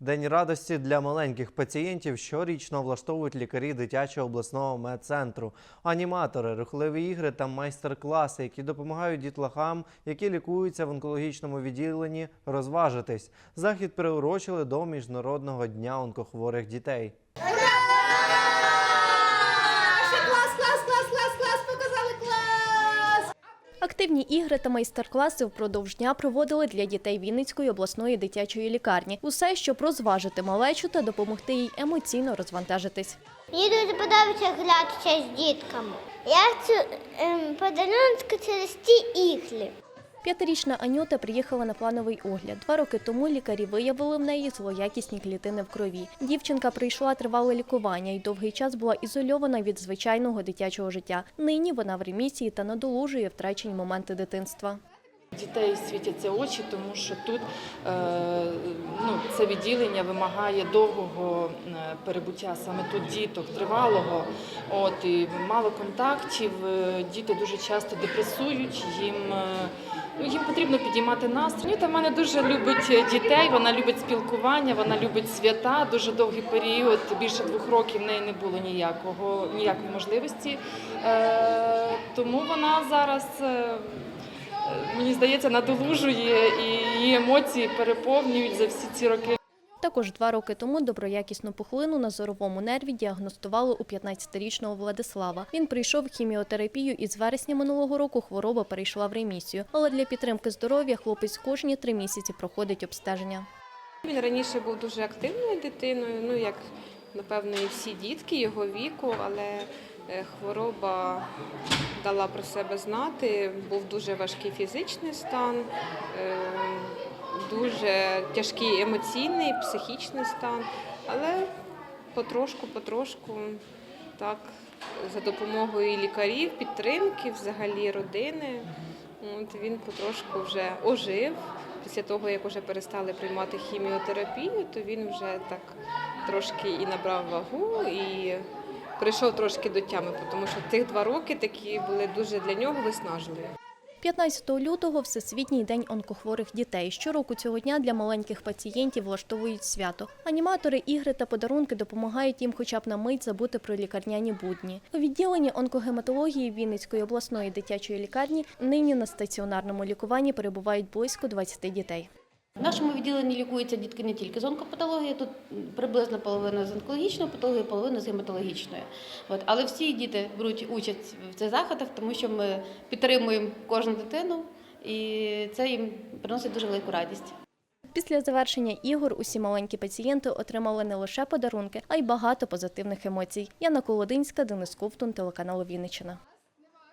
День радості для маленьких пацієнтів щорічно влаштовують лікарі дитячого обласного медцентру, аніматори, рухливі ігри та майстер-класи, які допомагають дітлахам, які лікуються в онкологічному відділенні, розважитись. Захід приурочили до міжнародного дня онкохворих дітей. Активні ігри та майстер-класи впродовж дня проводили для дітей Вінницької обласної дитячої лікарні. Усе, щоб розважити малечу та допомогти їй емоційно розвантажитись. Мені дуже подобається гратися з дітками. Я цю ем, подарунку через ті ігри. П'ятирічна Анюта приїхала на плановий огляд. Два роки тому лікарі виявили в неї злоякісні клітини в крові. Дівчинка пройшла тривале лікування і довгий час була ізольована від звичайного дитячого життя. Нині вона в ремісії та надолужує втрачені моменти дитинства. Дітей світяться очі, тому що тут е, ну, це відділення вимагає довгого е, перебуття саме тут діток, тривалого. От, і мало контактів, е, діти дуже часто депресують, їм потрібно підіймати настрій. Нюта в мене дуже любить дітей, вона любить спілкування, вона любить свята. Дуже довгий період, більше двох років в неї не було ніякого, ніякої можливості. Е, тому вона зараз. е, мені здається, надолужує і її емоції переповнюють за всі ці роки. Також два роки тому доброякісну пухлину на зоровому нерві діагностували у 15-річного Владислава. Він прийшов хіміотерапію і з вересня минулого року хвороба перейшла в ремісію. Але для підтримки здоров'я хлопець кожні три місяці проходить обстеження. Він раніше був дуже активною дитиною, ну як напевно і всі дітки його віку, але е, хвороба дала про себе знати. Був дуже важкий фізичний стан, е, дуже тяжкий емоційний, психічний стан. Але потрошку, потрошку, так, за допомогою лікарів, підтримки, взагалі родини. От він потрошку вже ожив. Після того, як вже перестали приймати хіміотерапію, то він вже так трошки і набрав вагу, і прийшов трошки до тями, тому що цих два роки такі були дуже для нього виснажливі. 15 лютого Всесвітній день онкохворих дітей. Щороку цього дня для маленьких пацієнтів влаштовують свято. Аніматори, ігри та подарунки допомагають їм хоча б на мить забути про лікарняні будні. У відділенні онкогематології Вінницької обласної дитячої лікарні нині на стаціонарному лікуванні перебувають близько 20 дітей. В нашому відділенні лікуються дітки не тільки з онкопатології, тут приблизно половина з онкологічної патології, половина з гематологічної. От. Але всі діти беруть участь в цих заходах, тому що ми підтримуємо кожну дитину, і це їм приносить дуже велику радість. Після завершення ігор усі маленькі пацієнти отримали не лише подарунки, а й багато позитивних емоцій. Яна Колодинська, Денис Ковтун, телеканал Вінниччина.